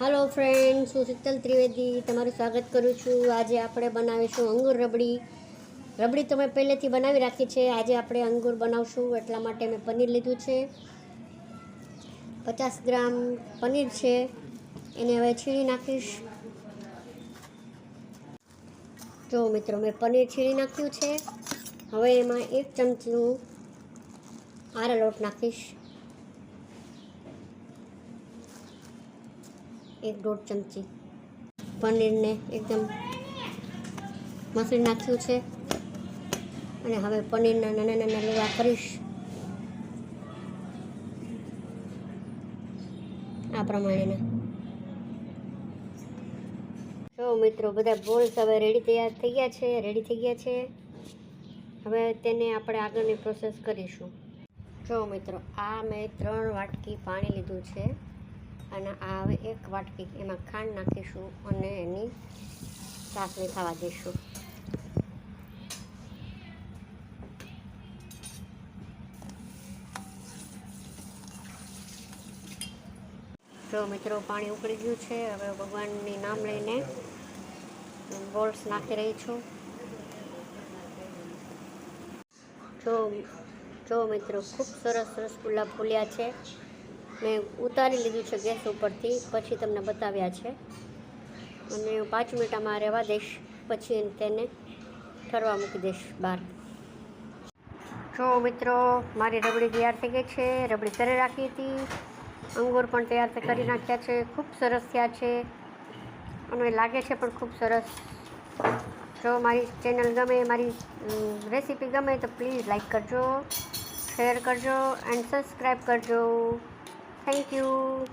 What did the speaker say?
હાલો friends હું શીતલ ત્રિવેદી તમારું સ્વાગત કરું છું. આજે આપણે બનાવીશું અંગુર રબડી. રબડી તો મેં પહેલેથી બનાવી રાખી છે. આજે આપણે અંગુર બનાવશું. એટલા માટે મેં પનીર લીધું છે. પચાસ ગ્રામ પનીર છે. એને હવે છીણી નાખીશ. જો મિત્રો, મેં પનીર છીણી નાખ્યું છે. હવે એમાં એક ચમચીનું આરા લોટ નાખીશ. એક દોઢ ચમચી પનીરને એકદમ મસળી નાખ્યું છે. અને હવે પનીરના નાના નાના લેવા કરીશ. આ પ્રમાણેના. તો મિત્રો, બધા બોલ્સ હવે રેડી તૈયાર થઈ ગયા છે રેડી થઈ ગયા છે. હવે તેને આપણે આગળની પ્રોસેસ કરીશું. જો મિત્રો, આ મેં ત્રણ વાટકી પાણી લીધું છે. અને આ હવે એક વાટકી એમાં ખાંડ નાખીશું અને એની ચાસણી થવા દઈશું. જો મિત્રો પાણી ઉકળી ગયું છે, હવે ભગવાનની નામ લઈને બોલ્સ નાખી રહી છું. જો જો મિત્રો, ખૂબ સરસ રસગુલ્લા ફૂલ્યા છે. મેં ઉતારી લીધું છે ગેસ ઉપરથી, પછી તમને બતાવ્યા છે. અને પાંચ મિનિટમાં રહેવા દઈશ, પછી તેને ઠરવા મૂકી દઈશ બહાર. જો મિત્રો, મારી રબડી તૈયાર થઈ ગઈ છે. રબડી ઘરે રાખી હતી. અંગૂર પણ તૈયાર કરી નાખ્યા છે. ખૂબ સરસ થયા છે. અને લાગે છે પણ ખૂબ સરસ. જો મારી ચેનલ ગમે, મારી રેસીપી ગમે તો પ્લીઝ લાઈક કરજો, શેર કરજો, એન્ડ સબસ્ક્રાઈબ કરજો. Thank you.